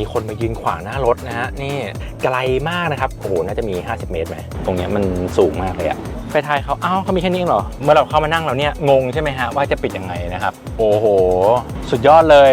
มีคนมายืนขวางหน้ารถนะฮะนี่ไกลมากนะครับโอ้โหน่าจะมี 50 เมตรไหมตรงเนี้ยมันสูงมากเลยอะไฟทายเขาอ้าวเขามีแค่นี้เองเหรอ เมื่อเราเข้ามานั่งเราเนี่ยงงใช่ไหมฮะว่าจะปิดยังไงนะครับ โอ้โห สุดยอดเลย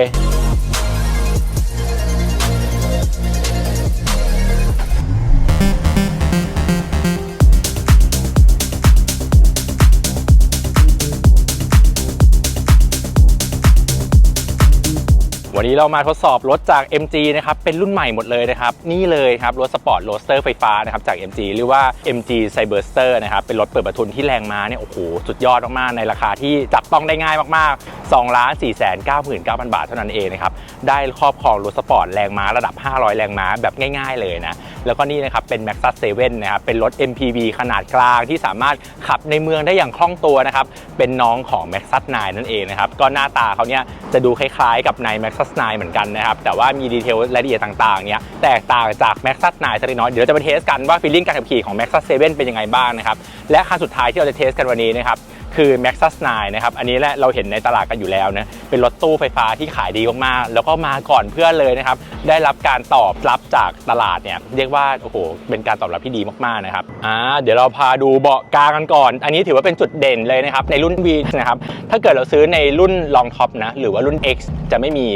วันนี้เรามาทดสอบรถจาก MG นะครับ เป็นรุ่นใหม่หมดเลยนะครับ นี่เลยครับ รถสปอร์ตโรสเตอร์ไฟฟ้านะครับ จาก MG หรือว่า MG Cyberster นะครับ เป็นรถเปิดประทุนที่แรงม้าเนี่ย โอ้โห สุดยอดมากๆ ในราคาที่จับต้องได้ง่ายมากๆ2 4 9 9 0 0 0 บาทเท่านั้นเองนะครับ ได้ครอบครองรถสปอร์ตแรงม้าระดับ 500 แรงม้าแบบง่าย ๆ เลยนะ แล้วก็นี่นะครับเป็น Maxus 7นะครับเป็นรถ MPV ขนาดกลางที่สามารถขับในเมืองได้อย่างคล่องตัวนะครับเป็นน้องของ Maxus 9นั่นเองนะครับก็หน้าตาเขาเนี่ยจะดูคล้ายๆกับใน Maxus 9เหมือนกันนะครับแต่ว่ามีดีเทลรายละเอียดต่างๆเนี่ยแตกต่างจาก Maxus 9สักเล็กน้อยเดี๋ยวเราจะไปเทสกันว่าฟีลลิ่งการขับขี่ของ Maxus 7เป็นยังไงบ้างนะครับและคันสุดท้ายที่เราจะเทสกันวันนี้นะครับ คือ Maxus 9 นะครับ อันนี้แหละเราเห็นในตลาดกันอยู่แล้วนะ เป็นรถตู้ไฟฟ้าที่ขายดีมากๆ แล้วก็มาก่อนเพื่อนเลยนะครับ ได้รับการตอบรับจากตลาดเนี่ย เรียกว่า โอ้โห เป็นการตอบรับที่ดีมากๆ นะครับ อ่า เดี๋ยวเราพาดูเบาะกลางกันก่อน อันนี้ถือว่าเป็นจุดเด่นเลยนะครับ ในรุ่น V นะครับ ถ้าเกิดเราซื้อในรุ่น Long Top นะ หรือว่ารุ่น X จะไม่มี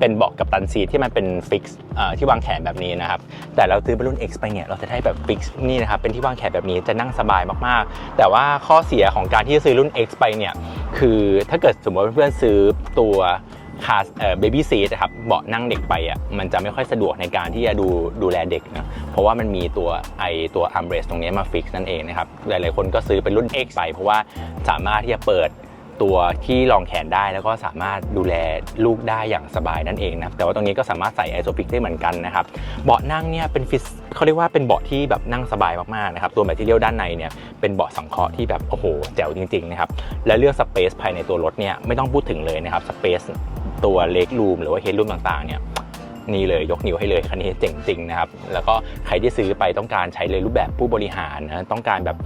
เป็นเบาะกับตันซีทที่มันเป็นฟิกซ์ที่วางแขนแบบนี้นะครับ แต่เราซื้อเป็นรุ่น X ไปเนี่ย เราจะได้แบบฟิกซ์นี่นะครับ เป็นที่วางแขนแบบนี้ จะนั่งสบายมากๆ แต่ว่าข้อเสียของการที่จะซื้อรุ่น X ไปเนี่ย คือถ้าเกิดสมมติว่าเพื่อนๆซื้อตัวคาเออเบบี้ซีทครับเบาะนั่งเด็กไปอะมันจะไม่ค่อยสะดวกในการที่จะดูดูแลเด็กนะเพราะว่ามันมีตัวไอตัวอัมเบรสตรงนี้มาฟิกซ์นั่นเองนะครับหลายๆคนก็ซื้อเป็นรุ่น X ไปเพราะว่าสามารถที่จะเปิด ตัวที่รองแขนได้แล้วก็สามารถดูแลลูกได้อย่างสบายนั่นเองนะแต่ว่าตรงนี้ก็สามารถใส่ไอโซฟิกได้เหมือนกันนะครับเบาะนั่งเนี่ยเป็นฟิสเขาเรียกว่าเป็นเบาะที่แบบนั่งสบายมากๆนะครับตัวแมทเทียลด้านในเนี่ยเป็นเบาะสังเคราะห์ที่แบบโอ้โหแจ๋วจริงๆนะครับและเรื่องสเปซภายในตัวรถเนี่ยไม่ต้องพูดถึงเลยนะครับสเปซตัวเล็กรูมหรือว่าเฮดรูมต่างๆเนี่ย นี่เลยยกนิ้วให้เลยคันนี้เจ๋งจริงนะครับแล้วก็ใครที่ซื้อไปต้องการใช้เลยรูปแบบผู้บริหารนะต้องการแบบ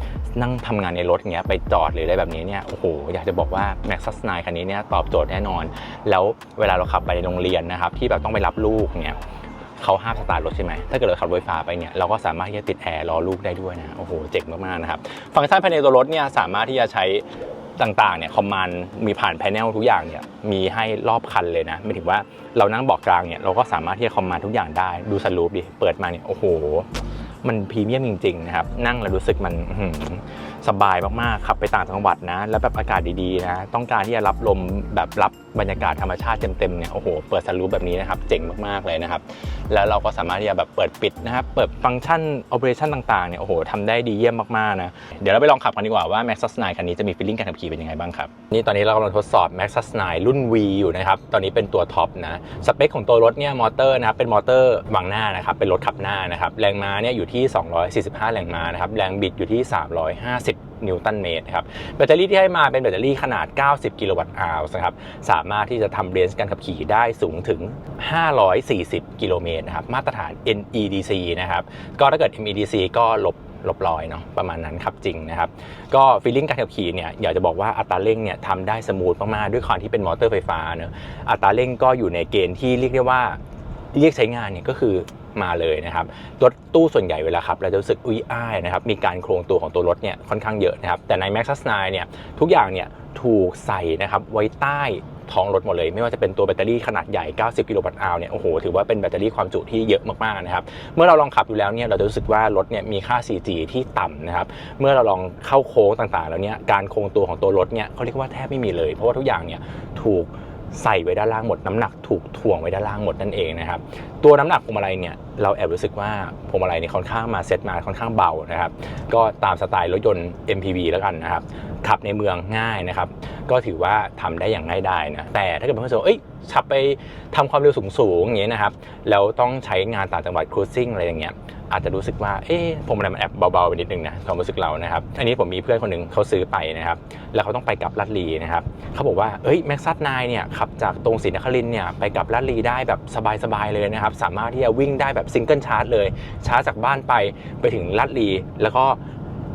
นั่งทำงานในรถอย่างเงี้ยไปจอดหรืออะไรแบบนี้เนี่ยโอ้โหอยากจะบอกว่า Maxus 9คันนี้เนี่ยตอบโจทย์แน่นอน แล้วเวลาเราขับไปในโรงเรียนนะครับที่แบบต้องไปรับลูกเนี่ยเขาห้ามสตาร์ทรถใช่ไหม ถ้าเกิดเราขับรถไฟฟ้าไปเนี่ย เราก็สามารถที่จะติดแอร์รอลูกได้ด้วยนะ โอ้โห เจ๋งมาก ๆ นะครับ ฟังก์ชันภายในตัวรถเนี่ย สามารถที่จะใช้ ต่างๆเนี่ยคอมมานด์มีผ่านแพแนลทุกอย่างเนี่ยมีให้รอบคันเลยนะไม่ถึงว่าเรานั่งเบาะกลางเนี่ยเราก็สามารถที่จะคอมมานด์ทุกอย่างได้ดูสรูปดิเปิดมาเนี่ยโอ้โห มันพรีเมียมจริงๆนะครับนั่งแล้วรู้สึกมันอื สบายมากๆขับไปต่างจังหวัดนะ แล้วแบบอากาศดีๆนะต้องการที่จะรับลมแบบรับบรรยากาศธรรมชาติเต็มๆเนี่ยโอ้โหเปิดสลูปแบบนี้นะครับเจ๋งมากๆเลยนะครับแล้วเราก็สามารถที่จะแบบเปิดปิดนะครับเปิดฟังก์ชันโอเปอเรชันต่างๆเนี่ยโอ้โหทำได้ดีเยี่ยมมากๆนะเดี๋ยวเราไปลองขับกันดีกว่าว่า Maxus 9คันนี้จะมีฟีลลิ่งการขับขี่เป็นยังไงบ้างครับนี่ตอนนี้เรากำลังทดสอบ Maxus 9รุ่น V อยู่นะครับตอนนี้เป็นตัวท็อปนะสเปคของตัวรถเนี่ยมอเตอร์นะครับเป็นมอเตอร์วางหน้านะครับเป็นรถขับหน้านะครับแรงม้าเนี่ยอยู่ที่ 245 แรงม้านะครับแรงบิดอยู่ที่ 350นิวตันเมตรครับแบตเตอรี่ที่ให้มาเป็นแบตเตอรี่ขนาด 90 กิโลวัตต์อาวนะครับสามารถที่จะทำเรนจ์การขับขี่ได้สูงถึง 540 กิโลเมตรนะครับมาตรฐาน NEDC นะครับก็ถ้าเกิด MEDC ก็ลบลบรอยเนาะประมาณนั้นครับจริงนะครับ ก็ฟีลลิ่งการขับขี่เนี่ยอยากจะบอกว่าอัตราเร่งเนี่ยทำได้สมูทมาก ๆ ด้วยความที่เป็นมอเตอร์ไฟฟ้าเนอะอัตราเร่งก็อยู่ในเกณฑ์ที่เรียกได้ว่า เรียกใช้งานเนี่ยก็คือมาเลยนะครับรถตู้ส่วนใหญ่เวลาขับเราจะรู้สึกอุ้ยอ้ายนะครับมีการโครงตัวของตัวรถเนี่ยค่อนข้างเยอะนะครับแต่ใน Maxus 9เนี่ยทุกอย่างเนี่ยถูกใส่นะครับไว้ใต้ท้องรถหมดเลย ไม่ว่าจะเป็นตัวแบตเตอรี่ขนาดใหญ่ 90 กิโลวัตต์อาวเนี่ยโอ้โหถือว่าเป็นแบตเตอรี่ความจุที่เยอะมากๆนะครับเมื่อเราลองขับดูแล้วเนี่ยเราจะรู้สึกว่ารถเนี่ยมีค่า 4G ที่ต่ำนะครับเมื่อเราลองเข้าโค้งต่างๆ แล้วเนี่ยการโครงตัวของตัวรถเนี่ยเขาเรียกว่าแทบไม่มีเลย เพราะว่าทุกอย่างเนี่ยถูก ใส่ไว้ด้านล่างหมดน้ำหนักถูกถ่วงไว้ด้านล่างหมดนั่นเองนะครับ ตัวน้ำหนักพวงมาลัยเนี่ยเราแอบรู้สึกว่าพวงมาลัยเนี่ยค่อนข้างมาเซ็ตมาค่อนข้างเบานะครับก็ตามสไตล์รถยนต์ MPV แล้วกันนะครับขับในเมืองง่ายนะครับก็ถือว่าทำได้อย่างง่ายดายนะแต่ถ้าเกิดเพื่อนๆเอ้ยขับไปทำความเร็วสูงๆอย่างเงี้ยนะครับแล้วต้องใช้งานต่างจังหวัดครูซิ่งอะไรอย่างเงี้ยอาจจะรู้สึกว่า เอ๊ะพวงมาลัยมันแอบเบาๆไปนิดนึงนะความรู้สึกเรานะครับ อันนี้ผมมีเพื่อนคนหนึ่งเขาซื้อไปนะครับ แล้วเขาต้องไปกลับลาดลีนะครับ เขาบอกว่า เอ้ยแม็กซัสไนเนี่ยขับจากตรงศรีนครินเนี่ยไปกลับลาดลีได้แบบสบายๆเลยนะครับสามารถที่จะวิ่งได้แบบซิงเกิลชาร์จเลยชาร์จจากบ้านไปไปถึงลาดลีแล้วก็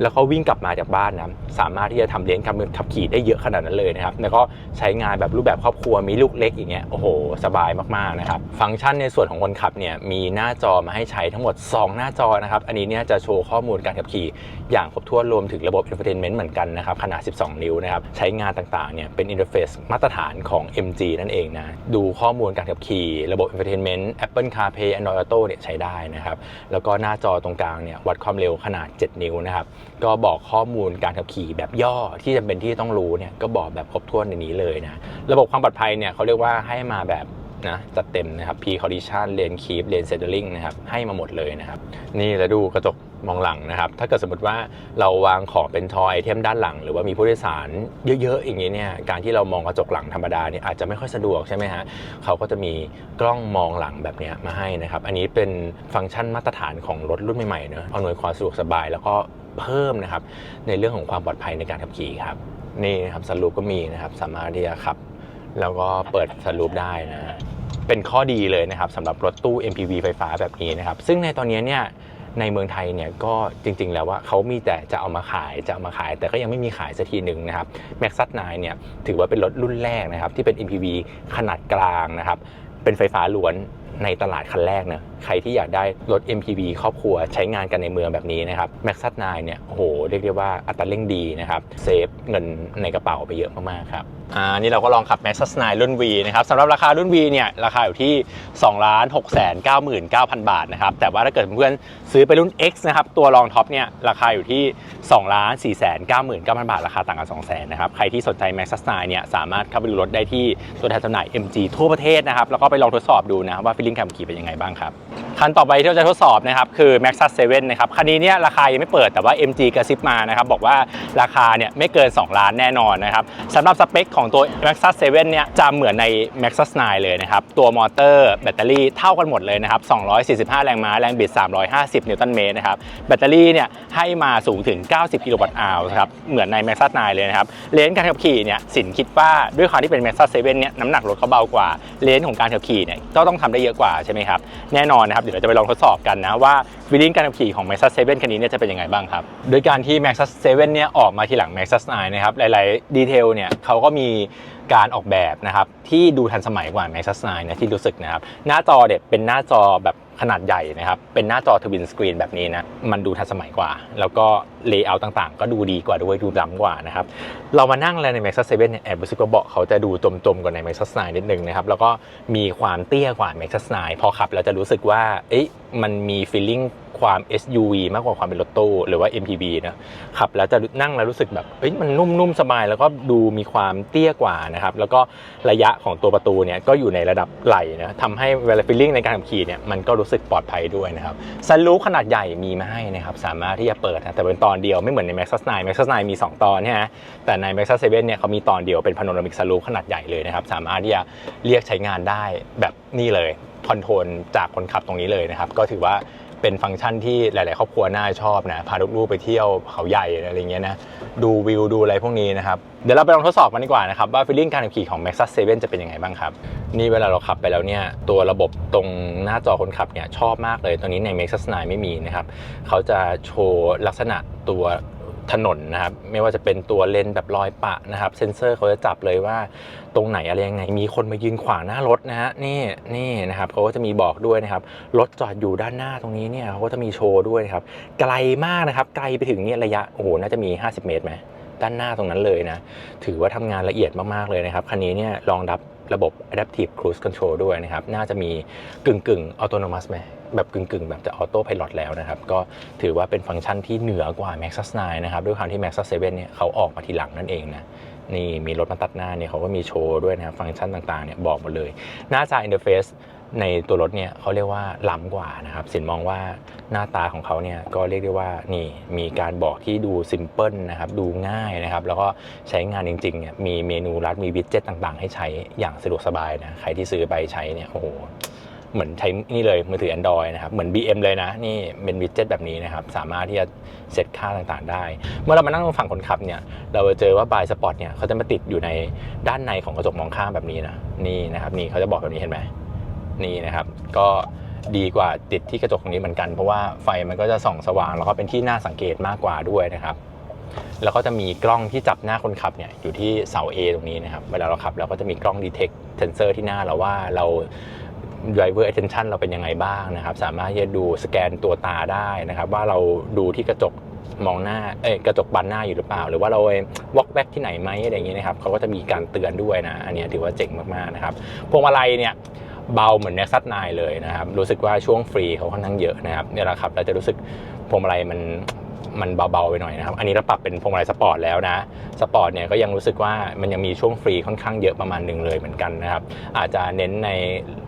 แล้วก็วิ่งกลับมาจากบ้านนะสามารถที่จะทำเลี้ยงการขับขี่ได้เยอะขนาดนั้นเลยนะครับแล้วก็ใช้งานแบบรูปแบบครอบครัวมีลูกเล็กอย่างเงี้ยโอ้โห สบายมากๆนะครับฟังก์ชันในส่วนของคนขับเนี่ยมีหน้าจอมาให้ใช้ทั้งหมด 2 หน้าจอนะครับอันนี้เนี่ยจะโชว์ข้อมูลการขับขี่ อย่างครบถ้วนรวมถึงระบบ Infotainment เหมือนกันนะครับขนาด 12 นิ้วนะครับใช้งานต่างๆเนี่ยเป็นอินเทอร์เฟซมาตรฐานของ MG นั่นเองนะดูข้อมูลการขับขี่ ระบบ Infotainment Apple CarPlay Android Auto เนี่ยใช้ได้นะครับแล้วก็หน้าจอตรงกลางเนี่ยวัดความเร็วขนาด 7 นิ้วนะครับก็บอกข้อมูลการขับขี่แบบย่อที่จำเป็นที่ต้องรู้เนี่ยก็บอกแบบครบถ้วนในนี้เลยนะ ระบบความปลอดภัยเนี่ยเขาเรียกว่าให้มาแบบนะจัดเต็มนะครับ P condition lane keep lane settling นะครับให้มาหมดเลยนะครับ นี่แล้วดูกระจกมองหลังนะครับ ถ้าเกิดสมมติว่าเราวางของเป็นทอยไอเทมด้านหลัง หรือว่ามีผู้โดยสารเยอะๆอย่างนี้เนี่ยการที่เรามองกระจกหลังธรรมดาเนี่ยอาจจะไม่ค่อยสะดวกใช่ไหมฮะเขาก็จะมีกล้องมองหลังแบบนี้มาให้นะครับ อันนี้เป็นฟังก์ชันมาตรฐานของรถรุ่นใหม่ๆเนอะอำนวยความสะดวกสบายแล้วก็ เพิ่มนะครับในเรื่องของความปลอดภัยในการขับขี่ครับนี่นะครับสลูปก็มีนะครับสามารถที่จะขับ แล้วก็เปิดสลูปได้นะเป็นข้อดีเลยนะครับสำหรับรถตู้ MPV ไฟฟ้าแบบนี้นะครับซึ่งในตอนนี้เนี่ยในเมืองไทยเนี่ยก็จริง ๆ แล้วว่าเขามีแต่จะเอามาขายจะเอามาขาย แต่ก็ยังไม่มีขายสักทีหนึ่งนะครับ Max 9เนี่ยถือว่าเป็นรถรุ่นแรกนะครับที่เป็น MPV ขนาดกลางนะครับเป็นไฟฟ้าล้วนในตลาดคันแรกเนะใครที่อยากได้รถ MPV ครอบครัวใช้งานกันในเมืองแบบนี้นะครับ Max 9เนี่ยโหเรียกได้ว่าอัตราเร่งดีนะครับ เซฟเงินในกระเป๋าไปเยอะมากๆครับอ่านี่เราก็ลองขับ Max 9รุ่น V นะครับสำหรับราคารุ่น V เนี่ยราคาอยู่ที่ 2 6 9 9 0 0 0 บาทนะครับ แต่ว่าถ้าเกิดเพื่อนๆซื้อไปรุ่น X นะครับ ตัวรองท็อปเนี่ยราคาอยู่ที่ 2 4 9 9 0 0 0 บาท ราคาต่างกัน2 0 0 0 0นะครับ ใครที่สนใจ Max 9เนี่ยสามารถเข้าไปดูรถได้ที่ตัวแทนจำหน่าย MG ทั่วประเทศนะครับแล้วก็ไปลองทดสอบดูนะว่าฟีลลิ่งขับขี่เป็นยังไงบ้างครับคันต่อไปที่เราจะทดสอบนะครับคือ Maxus 7นะครับคันนี้เนี่ยราคายังไม่เปิดแต่ว่า MG กระซิบมานะครับบอกว่าราคาเนี่ยไม่เกิน 2 ล้านแน่นอนนะครับสำหรับสเปคของตัว Maxus 7เนี่ยจะเหมือนใน Maxus 9 เลยนะครับตัวมอเตอร์แบตเตอรี่เท่ากันหมดเลยนะครับ 245 แรงม้าแรงบิด 350 นิวตันเมตรนะครับแบตเตอรี่เนี่ยให้มาสูงถึง 90 กิโลวัตต์อาวครับเหมือนใน Maxus 9 เลยนะครับเลนส์การขับขี่เนี่ยสินคิดว่าด้วยความที่เป็น Maxus 7เนี่ยน้ำหนักรถเขาเบากว่าเลนส์ของการขับขี่เนี่ยก็ต้องทำได้เยอะกว่าใช่ไหมครับแน่นอนนะครับ เดี๋ยวเราจะไปลองทดสอบกันนะว่าฟีลลิ่งการขับขี่ของ Maxus 7 คันนี้เนี่ยจะเป็นยังไงบ้างครับ โดยการที่ Maxus 7 เนี่ยออกมาทีหลัง Maxus 9 นะครับ หลาย ๆ ดีเทลเนี่ยเขาก็มีการออกแบบนะครับที่ดูทันสมัยกว่า Maxus 9 นะที่รู้สึกนะครับ หน้าจอเด็ดเป็นหน้าจอแบบ ขนาดใหญ่นะครับ เป็นหน้าจอทวินสกรีนแบบนี้นะ มันดูทันสมัยกว่า แล้วก็เลเยอร์ต่างๆ ก็ดูดีกว่าด้วยดูล้ำกว่านะครับ เรามานั่งแล้วใน Maxus 7เนี่ยแอบรู้สึกว่าเบาะเขาจะดูจมๆกว่าใน Maxus 9นิดนึงนะครับ แล้วก็มีความเตี้ยกว่า Maxus 9พอขับเราจะรู้สึกว่า เอ๊ะมันมีฟีลลิ่งความ SUV มากกว่าความเป็นรถตู้หรือว่า MPV นะขับแล้วจะนั่งแล้วรู้สึกแบบเอ้ยมันนุ่มๆสบาย แล้วก็ดูมีความเตี้ยกว่านะครับแล้วก็ระยะของตัวประตูเนี่ยก็อยู่ในระดับไหลนะทำให้เวลา feeling ในการขับขี่เนี่ยมันก็รู้สึกปลอดภัยด้วยนะครับซันรูฟขนาดใหญ่มีมาให้นะครับสามารถที่จะเปิดนะแต่เป็นตอนเดียวไม่เหมือนใน Maxus 9 Maxus 9มี 2 ตอนเนี่ยนะแต่ใน Maxus 7เนี่ยเขามีตอนเดียวเป็นพาโนรามิกซันรูฟขนาดใหญ่เลยนะครับสามารถที่จะเรียกใช้งานได้แบบนี่เลยคอนโทรลจากคนขับตรงนี้เลยนะครับก็ถือว่า เป็นฟังก์ชันที่หลาย ๆ ครอบครัวน่าชอบนะพาลูกๆไปเที่ยวเขาใหญ่อะไรเงี้ยนะดูวิวดูอะไรพวกนี้นะครับเดี๋ยวเราไปลองทดสอบมันดีกว่านะครับว่าฟีลลิ่งการขับขี่ของ Maxus 7 จะเป็นยังไงบ้างครับ นี่เวลาเราขับไปแล้วเนี่ยตัวระบบตรงหน้าจอคนขับเนี่ยชอบมากเลยตอนนี้ใน Maxus 9 ไม่มีนะครับเขาจะโชว์ลักษณะตัว ถนนนะครับไม่ว่าจะเป็นตัวเลนแบบรอยปะนะครับ เซนเซอร์เขาจะจับเลยว่าตรงไหนอะไรยังไงมีคนมายืนขวางหน้ารถนะฮะนี่นี่นะครับเขาก็จะมีบอกด้วยนะครับรถจอดอยู่ด้านหน้าตรงนี้เนี่ยเขาก็จะมีโชว์ด้วยนะครับไกลมากนะครับไกลไปถึงเนี่ยระยะโอ้โหน่าจะมี 50 เมตรไหมด้านหน้าตรงนั้นเลยนะถือว่าทำงานละเอียดมากๆเลยนะครับคันนี้เนี่ยรองรับระบบ Adaptive Cruise Control ด้วยนะครับ น่าจะมีกึ่งกึ่งอัตโนมัติไหม แบบกึ่งกึ่งๆ แบบจะออโต้พ l o t แล้วนะครับ ก็ถือว่าเป็นฟังก์ชันที่เหนือกว่า Maxus 9นะครับ ด้วยความที่ Maxus 7เนี่ยเขาออกมาทีหลังนั่นเองนะนี่มีรถมาตัดหน้าเนี่ยเขาก็มีโชว์ด้วยนะครับฟังก์ชันต่างๆเนี่ยบอกหมดเลย หน้าจออินเทอร์เฟซในตัวรถเนี่ยเขาเรียกว่าล้ำกว่านะครับ สินมองว่าหน้าตาของเขาเนี่ยก็เรียกได้ว่านี่มีการบอกที่ดูซิมเพิลนะครับดูง่ายนะครับ แล้วก็ใช้งานจริงๆเนี่ยมีเมนูรัดมีวิดเจ็ตต่างๆ ให้ใช้อย่างสะดวกสบายนะใครที่ซื้อไปใช้เนี่ยโอ้โห เหมือนใช้นี่เลยมือถือ Android นะครับ เหมือน BM เลยนะ นี่เป็นวิดเจ็ตแบบนี้นะครับ สามารถที่จะเซตค่าต่างๆ ได้ เมื่อเรามานั่งตรงฝั่งคนขับเนี่ย เราจะเจอว่าบายสปอร์ตเนี่ยเขาจะมาติดอยู่ในด้านในของกระจกมองข้างแบบนี้นะ นี่นะครับ นี่เขาจะบอกแบบนี้เห็นไหมนี่นะครับ ก็ดีกว่าติดที่กระจกตรงนี้เหมือนกัน เพราะว่าไฟมันก็จะส่องสว่าง แล้วก็เป็นที่น่าสังเกตมากกว่าด้วยนะครับแล้วก็จะมีกล้องที่จับหน้าคนขับเนี่ยอยู่ที่เสา A ตรงนี้นะครับ เวลาเราขับเราก็จะมีกล้อง detect sensor ที่หน้าเราว่าเรา driver attention เราเป็นยังไงบ้างนะครับ สามารถที่จะดูสแกนตัวตาได้นะครับ ว่าเราดูที่กระจกมองหน้าเอ้กระจกบันหน้าอยู่หรือเปล่า หรือว่าเราวอกแวกที่ไหนไหมอะไรอย่างนี้นะครับเขาก็จะมีการเตือนด้วยนะ อันนี้ถือว่าเจ๋งมากๆนะครับพวงมาลัยเนี่ยเบาเหมือน Nexus 9เลยนะครับ รู้สึกว่าช่วงฟรีเขาค่อนข้างเยอะนะครับเนี่ยแหละครับเราจะรู้สึกพวงมาลัยมัน มันเบาๆไปหน่อยนะครับ อันนี้เราปรับเป็นพวงมาลัยสปอร์ตแล้วนะ สปอร์ตเนี่ยก็ยังรู้สึกว่ามันยังมีช่วงฟรีค่อนข้างเยอะประมาณหนึ่งเลยเหมือนกันนะครับ อาจจะเน้นใน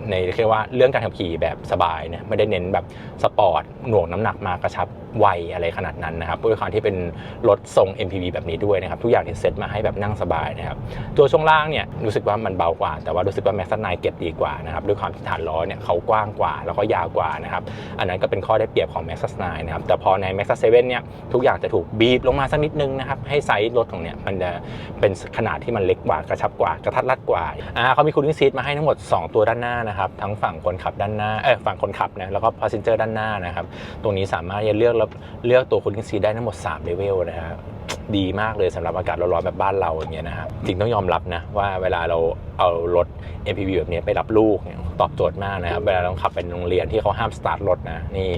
ในเรียกว่าเรื่องการขับขี่แบบสบายนะไม่ได้เน้นแบบสปอร์ตหน่วงน้ำหนักมากระชับไวอะไรขนาดนั้นนะครับด้วยความที่เป็นรถทรง MPV แบบนี้ด้วยนะครับ ทุกอย่างที่เซ็ตมาให้แบบนั่งสบายนะครับ ตัวช่วงล่างเนี่ยรู้สึกว่ามันเบากว่า แต่ว่ารู้สึกว่า Max 9เก็บดีกว่านะครับด้วยความที่ฐานล้อเนี่ยเขากว้างกว่า แล้วก็ยาวกว่านะครับ อันนั้นก็เป็นข้อได้เปรียบของ Max 9นนะครับ แต่พอใน Max 7เซเนี่ยทุกอย่างจะถูกบีบลงมาสักนิดนึงนะครับให้ไซส์รถของเนี่ยมันจะเป็นขนาดที่มันเล็กกว่ากระชับกว่ากระทัดรัดกว่าอ่าเขามีคูลิ่งซีทมาให้ทั้งหมด 2 ตัวด้านหน้านะครับทั้งฝั่งคนขับด้านหน้าเออฝั่งคนขับนะแล้วก็ passenger ด้านหน้านะครับตรงนี้สามารถจะเลือกเลือกตัวคูลิ่งซีได้ทั้งหมด3เลเวลนะฮะดีมากเลยสำหรับอากาศร้อนๆแบบบ้านเราอย่างเงี้ยนะครับจริงต้องยอมรับนะว่าเวลาเราเอารถ MPV แบบนี้ไปรับลูกเนี่ยตอบโจทย์มากนะครับเวลาเราขับไปโรงเรียนที่เขาห้ามสตาร์ทรถนะนี่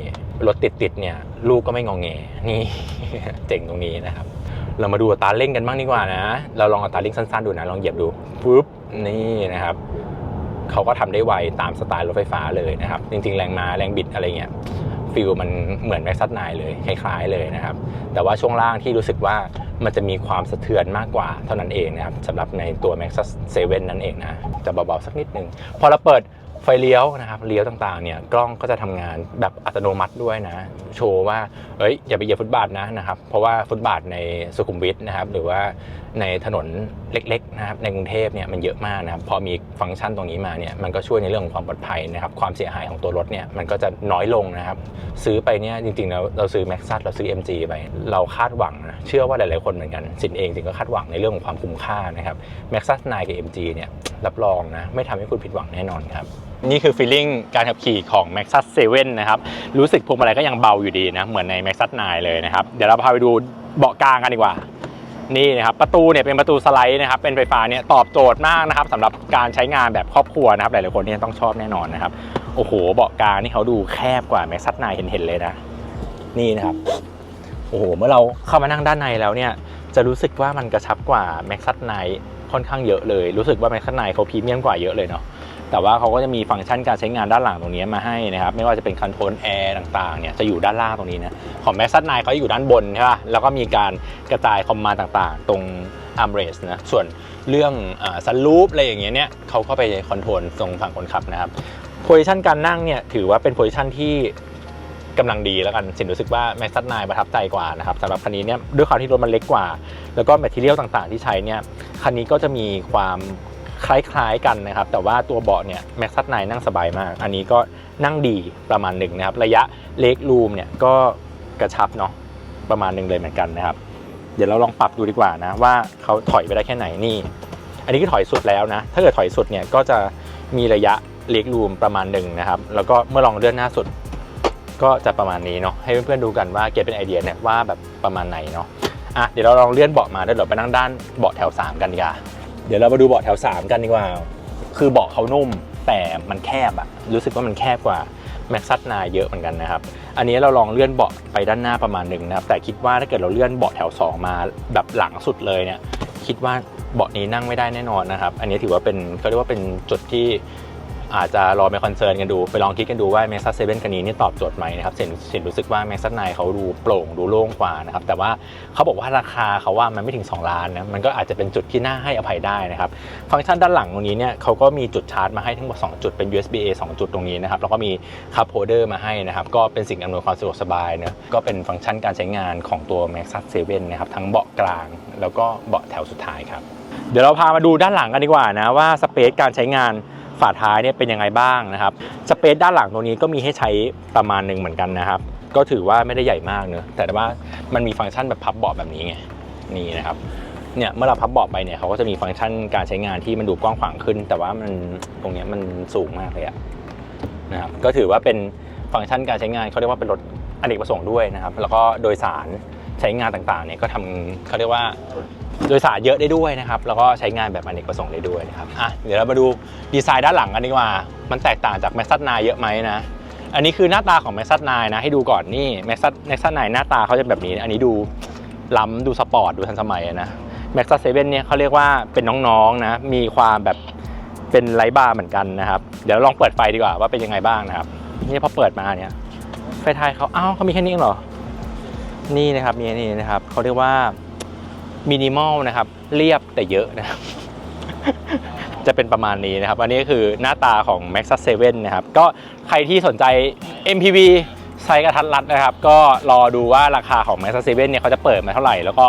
รถติดๆเนี่ยลูกก็ไม่งองแงนี่เจ๋งตรงนี้นะครับ เรามาดูอัตราเร่งกันบ้างดีกว่านะ เราลองอัตราเร่งสั้นๆดูนะลองเหยียบดูปุ๊บนี่นะครับเขาก็ทำได้ไวตามสไตล์รถไฟฟ้าเลยนะครับ จริงๆ แรงม้าแรงบิดอะไรเงี้ย ฟิลมันเหมือนแม็กซัสไนเลยคล้ายๆเลยนะครับ แต่ว่าช่วงล่างที่รู้สึกว่ามันจะมีความสะเทือนมากกว่าเท่านั้นเองนะครับสำหรับในตัว Max 7นั่นเองนะ จะเบาๆสักนิดนึง พอเราเปิด ไฟเลี้ยวนะครับเลี้ยวต่างๆเนี่ยกล้องก็จะทำงานแบบอัตโนมัติด้วยนะ โชว์ว่าเอ้ยอย่าไปเหยียบฟุตบาทนะนะครับเพราะว่าฟุตบาทในสุขุมวิทนะครับหรือว่าในถนนเล็กๆนะครับในกรุงเทพเนี่ยมันเยอะมากนะครับพอมีฟังก์ชันตรงนี้มาเนี่ยมันก็ช่วยในเรื่องของความปลอดภัยนะครับความเสียหายของตัวรถเนี่ยมันก็จะน้อยลงนะครับซื้อไปเนี่ยจริงๆแล้วเราซื้อ Max เราซื้อ MG ไปเราคาดหวังนะเชื่อว่าหลายๆคนเหมือนกันสินเองสินก็คาดหวังในเรื่องของความคุ้มค่านะครับ Max 9กับ MG เนี่ยรับรองนะไม่ทำให้คุณผิดหวังแน่นอนครับ นี่คือฟีลลิ่งการขับขี่ของ Max 7นะครับ รู้สึกพวงมาลัยก็ยังเบาอยู่ดีนะ เหมือนใน Max 9เลยนะครับ เดี๋ยวเราพาไปดูเบาะกลางกันดีกว่า นี่นะครับ ประตูเนี่ยเป็นประตูสไลด์นะครับ เป็นไฟฟ้าเนี่ยตอบโจทย์มากนะครับสำหรับการใช้งานแบบครอบครัวนะครับ หลายๆคนเนี่ยต้องชอบแน่นอนนะครับ โอ้โห เบาะกลางนี่เขาดูแคบกว่าแม็กซัสไนเห็นๆเลยนะ นี่นะครับ โอ้โห เมื่อเราเข้ามานั่งด้านในแล้วเนี่ย จะรู้สึกว่ามันกระชับกว่าแม็กซัสไนค่อนข้างเยอะเลย รู้สึกว่าแม็กซัสไนเขาพรีเมียมกว่าเยอะเลยเนาะ แต่ว่าเขาก็จะมีฟังก์ชันการใช้งานด้านหลังตรงนี้มาให้นะครับไม่ว่าจะเป็นคอนโทรลแอร์ต่างๆเนี่ยจะอยู่ด้านล่างตรงนี้นะของ Max 9เขาอยู่ด้านบนใช่ป่ะแล้วก็มีการกระจายคอมมานด์ต่างๆ ตรง armrest นะส่วนเรื่องซันลูปอะไรอย่างเงี้ยเนี่ยเขาเข้าไปคอนโทรลตรงฝั่งคนขับนะครับโพซิชันการนั่งเนี่ยถือว่าเป็นโพซิชันที่กำลังดีแล้วกันสินรู้สึกว่า Max 9ประทับใจกว่านะครับสำหรับคันนี้เนี่ยด้วยความที่รถมันเล็กกว่า แล้วก็แมทเทียลต่างๆที่ใช้เนี่ยคันนี้ก็จะมีความ คล้ายๆกันนะครับ แต่ว่าตัวเบาะเนี่ย Max 9นั่งสบายมาก อันนี้ก็นั่งดีประมาณหนึ่งนะครับ ระยะเล็กรูมเนี่ยก็กระชับเนาะประมาณหนึ่งเลยเหมือนกันนะครับ เดี๋ยวเราลองปรับดูดีกว่านะ ว่าเขาถอยไปได้แค่ไหนนี่ อันนี้ก็ถอยสุดแล้วนะ ถ้าเกิดถอยสุดเนี่ยก็จะมีระยะเล็กรูมประมาณหนึ่งนะครับ แล้วก็เมื่อลองเลื่อนหน้าสุด ก็จะประมาณนี้เนาะให้เพื่อนๆดูกันว่าเก็บเป็นไอเดียเนี่ยว่าแบบประมาณไหนเนาะอะเดี๋ยวเราลองเลื่อนเบาะมาแล้วเดี๋ยวไปนั่งด้านเบาะแถว 3 กันดีกว่า ดี๋ยวเรามาดูเบาะแถว 3 กันดีกว่า คือเบาะเขานุ่มแต่มันแคบอะรู้สึกว่ามันแคบกว่าแม็กซัตนาเยอะเหมือนกันนะครับ อันนี้เราลองเลื่อนเบาะไปด้านหน้าประมาณหนึ่งนะครับ แต่คิดว่าถ้าเกิดเราเลื่อนเบาะแถว 2 มาแบบหลังสุดเลยเนี่ย คิดว่าเบาะนี้นั่งไม่ได้แน่นอนนะครับ อันนี้ถือว่าเป็นเขาเรียกว่าเป็นจุดที่ อาจจะรอไปคอนเซิร์นกันดู ไปลองคิดกันดูว่า m a x 7คันนี้นี่ตอบโจทย์ไหมนะครับเสินสินรู้สึกว่า m a x 9เขาดูโปร่งดูโล่งกว่านะครับแต่ว่าเขาบอกว่าราคาเขาว่ามันไม่ถึง 2 ล้านนะมันก็อาจจะเป็นจุดที่น่าให้อภัยได้นะครับฟังก์ชันด้านหลังตรงนี้เนี่ยเขาก็มีจุดชาร์จมาให้ทั้งหมด2จุดเป็น USB A 2 จุดตรงนี้นะครับแล้วก็มีคัพโฮเดอร์มาให้นะครับก็เป็นสิ่งอำนวยความสะดวกสบายเนะก็เป็นฟังก์ชันการใช้งานของตัว Max 7นะครับทั้งเบาะกลาง แล้วก็เบาะแถวสุดท้ายครับเดี๋ยวเราพามาดูด้านหลังกันดีกว่านะว่าสเปซการใช้งาน ฝาท้ายเนี่ยเป็นยังไงบ้างนะครับสเปซด้านหลังตรงนี้ก็มีให้ใช้ประมาณหนึ่งเหมือนกันนะครับ ก็ถือว่าไม่ได้ใหญ่มากเนอะแต่ว่ามันมีฟังก์ชันแบบพับเบาะแบบนี้ไงนี่นะครับเนี่ยเมื่อเราพับเบาะไปเนี่ยเขาก็จะมีฟังก์ชันการใช้งานที่มันดูกว้างขวางขึ้น แต่ว่ามันตรงเนี้ยมันสูงมากเลยอะนะครับก็ถือว่าเป็นฟังก์ชันการใช้งานเขาเรียกว่าเป็นรถอเนกประสงค์ด้วยนะครับ แล้วก็โดยสาร ใช้งานต่างๆเนี่ยก็ทำเขาเรียกว่าโดยสารเยอะได้ด้วยนะครับ แล้วก็ใช้งานแบบอเนกประสงค์ได้ด้วยนะครับอะเดี๋ยวเรามาดูดีไซน์ด้านหลังกันดีกว่า มันแตกต่างจากแม็กซัสนายเยอะไหมนะ อันนี้คือหน้าตาของแม็กซัสนายนะ ให้ดูก่อนนี่แม็กซัสแม็กซัสนายหน้าตาเขาจะแบบนี้ อันนี้ดูล้ำดูสปอร์ตดูทันสมัยนะแม็กซัสเซเว่นเนี่ยเขาเรียกว่าเป็นน้องๆนะ มีความแบบเป็นไลท์บาร์เหมือนกันนะครับ เดี๋ยวลองเปิดไฟดีกว่าว่าเป็นยังไงบ้างนะครับ นี่พอเปิดมาเนี่ยไฟท้ายเขาอ้าวเขามีแค่นี้เหรอ นี่นะครับมีแค่นี้นะครับเขาเรียกว่ามินิมอลนะครับ เรียบแต่เยอะนะครับ จะเป็นประมาณนี้นะครับ อันนี้ก็คือหน้าตาของ Maxus 7นะครับ ก็ใครที่สนใจ MPV ไซส์กระทัดรัดนะครับ ก็รอดูว่าราคาของ Maxus 7เนี่ยเขาจะเปิดมาเท่าไหร่ แล้วก็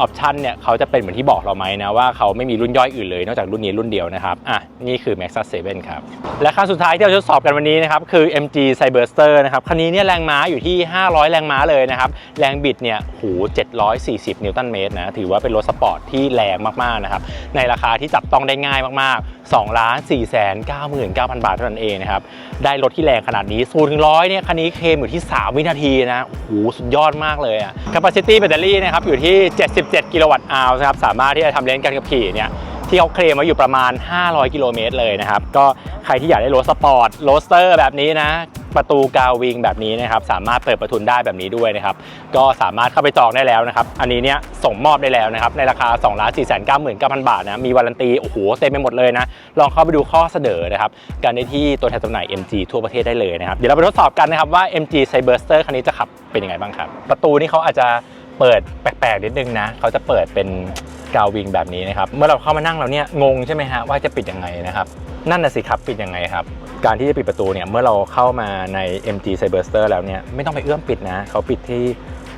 ออปชันเนี่ยเขาจะเป็นเหมือนที่บอกเราไหมนะว่าเขาไม่มีรุ่นย่อยอื่นเลยนอกจากรุ่นนี้รุ่นเดียวนะครับอะนี่คือ Maxus 7 ครับ และคันสุดท้ายที่เราทดสอบกันวันนี้นะครับคือ MG Cyberster นะครับคันนี้เนี่ยแรงม้าอยู่ที่ 500 แรงม้าเลยนะครับแรงบิดเนี่ยโห740 นิวตันเมตรนะถือว่าเป็นรถสปอร์ตที่แรงมากๆนะครับในราคาที่จับต้องได้ง่ายมากๆ2ล้าน4แสน99,000 บาทเท่านั้นเองนะครับ ได้รถที่แรงขนาดนี้0ถึง100เนี่ย คันนี้เคลมอยู่ที่ 3 วินาทีนะ โอ้โห สุดยอดมากเลยอะ capacity แบตเตอรี่นะครับ อยู่ที่77กิโลวัตต์อาวนะครับสามารถที่จะทำเลนส์การขับขี่เนี่ยที่เขาเคลมมาอยู่ประมาณ 500 กิโลเมตรเลยนะครับ ก็ใครที่อยากได้รถสปอร์ตโรสเตอร์แบบนี้นะ ประตูกาววิงแบบนี้นะครับ สามารถเปิดประทุนได้แบบนี้ด้วยนะครับ ก็สามารถเข้าไปจองได้แล้วนะครับ อันนี้เนี่ยส่งมอบได้แล้วนะครับ ในราคา 2,499,000บาทนะ มีวารันตี โอ้โห เต็มไปหมดเลยนะ ลองเข้าไปดูข้อเสนอนะครับ กันได้ที่ตัวแทนจำหน่าย MG ทั่วประเทศได้เลยนะครับ เดี๋ยวเราไปทดสอบกันนะครับว่า MG Cyberster คันนี้จะขับเป็นยังไงบ้างครับ ประตูนี่เขาอาจจะ เปิดแปลกๆนิดนึงนะเขาจะเปิดเป็นกาววิงแบบนี้นะครับเมื่อเราเข้ามานั่งเราเนี่ยงงใช่ไหมฮะว่าจะปิดยังไงนะครับนั่นน่ะสิครับปิดยังไงครับ การที่จะปิดประตูเนี่ยเมื่อเราเข้ามาใน MG Cyberster แล้วเนี่ยไม่ต้องไปเอื้อมปิดนะเขาปิดที่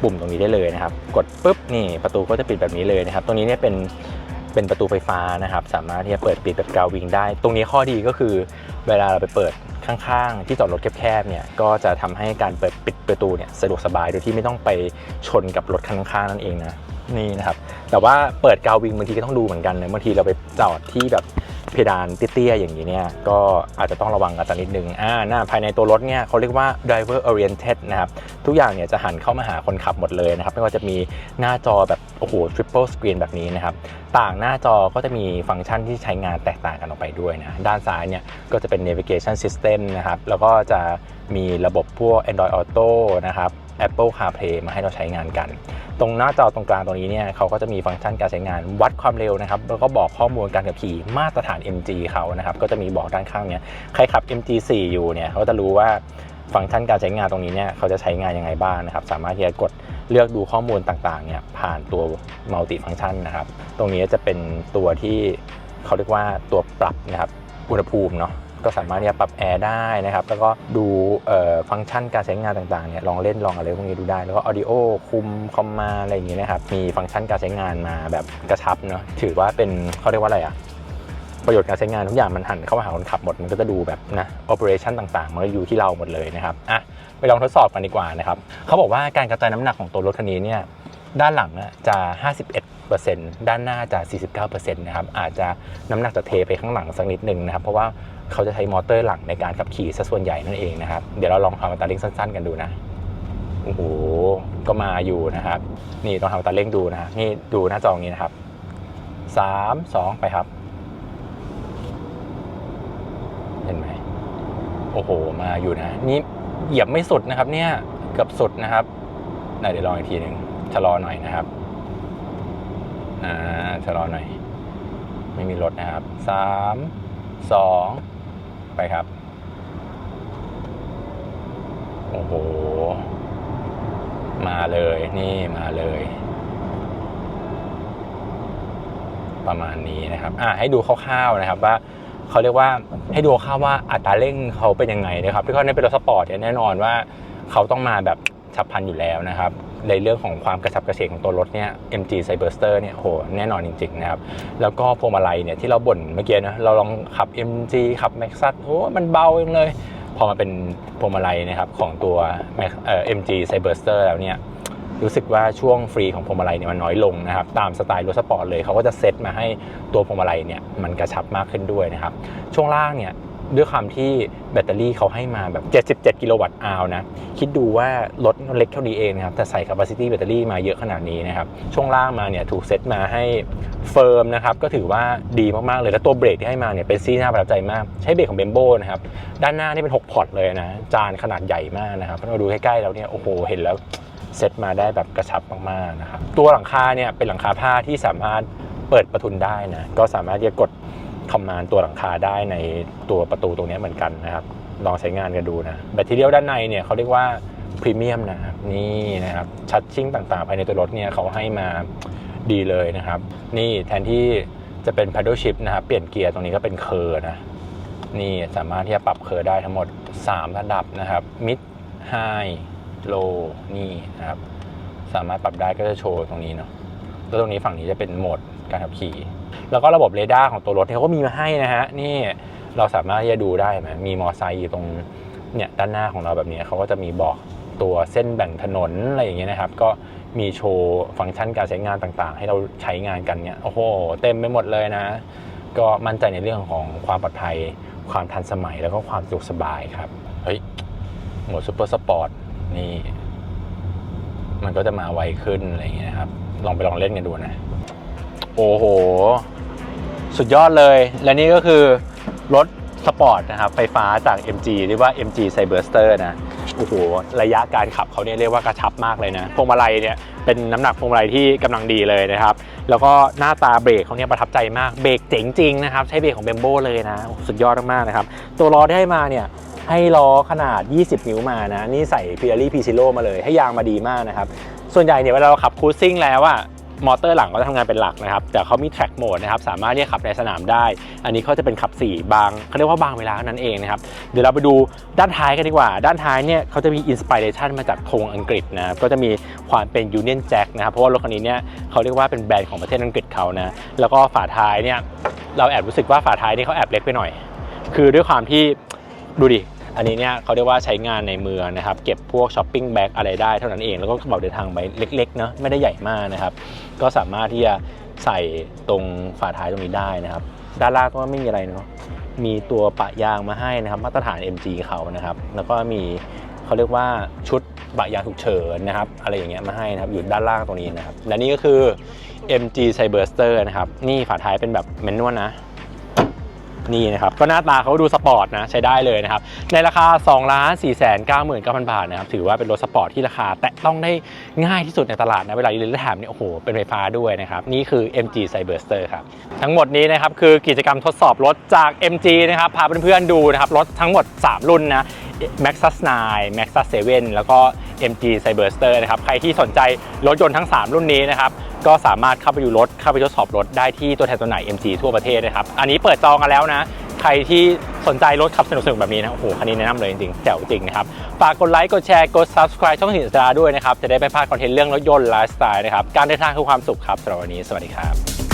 ปุ่มตรงนี้ได้เลยนะครับ กดปุ๊บนี่ประตูก็จะปิดแบบนี้เลยนะครับ ตรงนี้เนี่ยเป็น เป็นประตูไฟฟ้านะครับ สามารถที่จะเปิดปิดแบบกาววิงได้ ตรงนี้ข้อดีก็คือ เวลาเราไปเปิดข้างๆ ที่จอดรถแคบๆเนี่ยก็จะทำให้การเปิดปิดประตูเนี่ยสะดวกสบายโดยที่ไม่ต้องไปชนกับรถข้างๆนั่นเองนะนี่นะครับแต่ว่าเปิดกาววิงบางทีก็ต้องดูเหมือนกันนะบางทีเราไปจอดที่แบบ เพดานเตี้ยๆอย่างนี้เนี่ยก็อาจจะต้องระวังกันสักนิดนึงอ่าหน้าภายในตัวรถเนี่ยเขาเรียกว่า driver oriented นะครับทุกอย่างเนี่ยจะหันเข้ามาหาคนขับหมดเลยนะครับไม่ว่าจะมีหน้าจอแบบโอ้โห triple screen แบบนี้นะครับต่างหน้าจอก็จะมีฟังก์ชันที่ใช้งานแตกต่างกันออกไปด้วยนะด้านซ้ายเนี่ยก็จะเป็น navigation system นะครับแล้วก็จะมีระบบพวก Android Auto นะครับ Apple CarPlay มาให้เราใช้งานกัน ตรงหน้าจอตรงกลางตรงนี้เนี่ยเขาก็จะมีฟังก์ชันการใช้งานวัดความเร็วนะครับ แล้วก็บอกข้อมูลการขับขี่มาตรฐาน MG เขานะครับ ก็จะมีบอกด้านข้างเนี่ยใครขับ MG4 อยู่เนี่ยเขาจะรู้ว่าฟังก์ชันการใช้งานตรงนี้เนี่ยเขาจะใช้งานยังไงบ้างนะครับ สามารถที่จะกดเลือกดูข้อมูลต่างๆเนี่ยผ่านตัว multi function นะครับ ตรงนี้จะเป็นตัวที่เขาเรียกว่าตัวปรับนะครับอุณหภูมิเนาะ ก็สามารถที่จะปรับแอร์ได้นะครับ แล้วก็ดูฟังก์ชันการใช้งานต่างๆเนี่ยลองเล่นลองอะไรพวกนี้ดูได้ แล้วก็ audio คุมคอมมาอะไรอย่างเงี้ยนะครับ มีฟังก์ชันการใช้งานมาแบบกระชับเนาะถือว่าเป็นเขาเรียกว่าอะไรอะประโยชน์การใช้งานทุกอย่างมันหันเข้ามาหาคนขับหมด มันก็จะดูแบบนะ operation ต่างๆ มันก็อยู่ที่เราหมดเลยนะครับอะไปลองทดสอบกันดีกว่านะครับ เขาบอกว่าการกระจายน้ำหนักของตัวรถคันนี้เนี่ยด้านหลังอะจะ 51%ด้านหน้าจะ 49%นะครับอาจจะน้ำหนักจะเทไปข้างหลังสักนิดนึงนะครับ เพราะว่า เขาจะใช้มอเตอร์หลังในการขับขี่ซะส่วนใหญ่นั่นเองนะครับ เดี๋ยวเราลองทำอัตราเร่งสั้น ๆ กันดูนะโอ้โหก็มาอยู่นะครับ นี่ต้องทำอัตราเร่งดูนะนี่ดูหน้าจอนี้นะครับ3 2ไปครับ เห็นไหมโอ้โห มาอยู่นะ นี่เหยียบไม่สุดนะครับ เนี่ยเกือบสุดนะครับเดี๋ยวลองอีกทีหนึ่งชะลอหน่อยนะครับอ่าชะลอหน่อย ไม่มีรถนะครับสามสอง ไปครับ โอ้โห มาเลยนี่มาเลย ประมาณนี้นะครับ อ่าให้ดูคร่าวๆนะครับว่าเขาเรียกว่าให้ดูคร่าวว่าอัตราเร่งเขาเป็นยังไงนะครับที่เขาในเป็นรถสปอร์ตเนี่ยแน่นอนว่าเขาต้องมาแบบฉับพลันอยู่แล้วนะครับ ในเรื่องของความกระฉับกระเฉงของตัวรถเนี่ย MG Cyberster เนี่ยโหแน่นอนจริง ๆ นะครับ แล้วก็พวงมาลัยเนี่ยที่เราบ่นเมื่อกี้นะเราลองขับ MG ขับ Maxus โอ้มันเบาเองเลย พอมาเป็นพวงมาลัยนะครับของตัว MG Cyberster แล้วเนี่ยรู้สึกว่าช่วงฟรีของพวงมาลัยเนี่ยมันน้อยลงนะครับ ตามสไตล์รถสปอร์ตเลยเขาก็จะเซตมาให้ตัวพวงมาลัยเนี่ยมันกระชับมากขึ้นด้วยนะครับ ช่วงล่างเนี่ย ด้วยความที่แบตเตอรี่เขาให้มาแบบ 77 กิโลวัตต์อาวนะ คิดดูว่ารถเล็กเท่านี้เองนะครับ แต่ใส่ capacity แบตเตอรี่มาเยอะขนาดนี้นะครับ ช่วงล่างมาเนี่ยถูกเซตมาให้เฟิร์มนะครับ ก็ถือว่าดีมากๆเลย แล้วตัวเบรกที่ให้มาเนี่ยเป็นซีน่าประทับใจมาก ใช้เบรกของเบมโบนะครับ ด้านหน้านี่เป็น 6 พอร์ตเลยนะ จานขนาดใหญ่มากนะครับเราดูใกล้ๆแล้วเนี่ยโอ้โหเห็นแล้วเซตมาได้แบบกระชับมากๆนะครับตัวหลังคาเนี่ยเป็นหลังคาผ้าที่สามารถเปิดประทุนได้นะก็สามารถที่จะกด คอมมานด์ตัวหลังคาได้ในตัวประตูตรงนี้เหมือนกันนะครับ ลองใช้งานกันดูนะแบตเตอรี่ด้านในเนี่ยเขาเรียกว่าพรีเมียมนะครับนี่นะครับชัดชิ่งต่างๆภายในตัวรถเนี่ยเขาให้มาดีเลยนะครับ นี่แทนที่จะเป็น paddle shift นะครับ เปลี่ยนเกียร์ตรงนี้ก็เป็นเคอร์นะ นี่สามารถที่จะปรับเคอร์ได้ทั้งหมด 3 ระดับนะครับ mid high low นี่นะครับ สามารถปรับได้ก็จะโชว์ตรงนี้เนาะแล้วตรงนี้ฝั่งนี้จะเป็นโหมดการขับขี่ แล้วก็ระบบเรดาร์ของตัวรถเขาก็มีมาให้นะฮะนี่เราสามารถที่จะดูได้ไหมมีมอไซค์อยู่ตรงเนี่ยด้านหน้าของเราแบบนี้เขาก็จะมีบอกตัวเส้นแบ่งถนนอะไรอย่างเงี้ยนะครับ ก็มีโชว์ฟังก์ชันการใช้งานต่างๆ ให้เราใช้งานกันเนี่ยโอ้โห เต็มไปหมดเลยนะ ก็มั่นใจในเรื่องของความปลอดภัย ความทันสมัยแล้วก็ความสะดวกสบายครับเฮ้ยโหมดซูเปอร์สปอร์ตนี่มันก็จะมาไวขึ้นอะไรอย่างเงี้ยครับ ลองไปลองเล่นกันดูนะ โอ้โห สุดยอดเลย และนี่ก็คือรถสปอร์ตนะครับไฟฟ้าจาก MG เรียกว่า MG Cyberster นะโอ้โหระยะการขับเขาเนี่ยเรียกว่ากระชับมากเลยนะพวงมาลัยเนี่ยเป็นน้ำหนักพวงมาลัยที่กำลังดีเลยนะครับ แล้วก็หน้าตาเบรกเขาเนี่ยประทับใจมากเบรกเจ๋งจริงนะครับ ใช้เบรกของเบมโบเลยนะ สุดยอดมากๆนะครับ ตัวล้อที่ให้มาเนี่ยให้ล้อขนาด 20 นิ้วมานะ นี่ใส่พิ r รี่พีซิโ o มาเลยให้ยางมาดีมากนะครับ ส่วนใหญ่เนี่ยเวลาเราขับคูซิ่งแล้วอะ มอเตอร์หลังก็จะทำงานเป็นหลักนะครับ แต่เขามี track mode นะครับ สามารถที่จะขับในสนามได้ อันนี้เขาจะเป็นขับ 4 บางเขาเรียกว่าบางเวลาเท่านั้นเองนะครับ เดี๋ยวเราไปดูด้านท้ายกันดีกว่า ด้านท้ายเนี่ยเขาจะมีอินสปิเรชันมาจากธงอังกฤษนะครับ ก็จะมีความเป็น Union Jack นะครับ เพราะว่ารถคันนี้เนี่ยเขาเรียกว่าเป็นแบรนด์ของประเทศอังกฤษเขานะ แล้วก็ฝาท้ายเนี่ยเราแอบรู้สึกว่าฝาท้ายนี่เขาแอบเล็กไปหน่อย คือด้วยความที่ดูดิ อันนี้เนี่ยเขาเรียกว่าใช้งานในเมืองนะครับ เก็บพวกช้อปปิ้งแบ็กอะไรได้เท่านั้นเอง แล้วก็กระเป๋าเดินทางใบเล็กๆเนาะไม่ได้ใหญ่มากนะครับ ก็สามารถที่จะใส่ตรงฝาท้ายตรงนี้ได้นะครับ ด้านล่างก็ไม่มีอะไรเนาะมีตัวปะยางมาให้นะครับ มาตรฐาน MG เขานะครับ แล้วก็มีเขาเรียกว่าชุดปะยางฉุกเฉินนะครับ อะไรอย่างเงี้ยมาให้นะครับอยู่ด้านล่างตรงนี้นะครับ และนี่ก็คือ MG Cyberster นะครับ นี่ฝาท้ายเป็นแบบแมนนวลนะ นี่นะครับก็หน้าตาเขาดูสปอร์ตนะใช้ได้เลยนะครับในราคา 2 4 9 9 0 0 0 บาทนะครับถือว่าเป็นรถสปอร์ตที่ราคา แตะต้องได้ง่ายที่สุดในตลาดนะเวลาเรียนแถมเนี่ยโอ้โหเป็นไฟฟ้าด้วยนะครับนี่คือ MG Cyberster ครับทั้งหมดนี้นะครับคือกิจกรรมทดสอบรถจาก MG นะครับพาเพื่อนๆดูนะครับรถทั้งหมด 3 รุ่นนะ Maxus 9 Maxus 7 แล้วก็ MG Cyberster นะครับ ใครที่สนใจรถยนต์ทั้ง 3 รุ่นนี้นะครับ ก็สามารถเข้าไปดูรถ เข้าไปทดสอบรถได้ที่ตัวแทนจำหน่าย MG ทั่วประเทศนะครับ อันนี้เปิดจองกันแล้วนะ ใครที่สนใจรถขับสนุกๆแบบนี้นะ โอ้โห คันนี้แนะนำเลยจริงๆแจ๋วจริงนะครับ ฝากกดไลค์ กดแชร์ กด subscribe ช่องหินสตาร์ด้วยนะครับ จะได้ไม่พลาดคอนเทนต์เรื่องรถยนต์ไลฟ์สไตล์นะครับ การเดินทางคือความสุขครับสำหรับวันนี้ สวัสดีครับ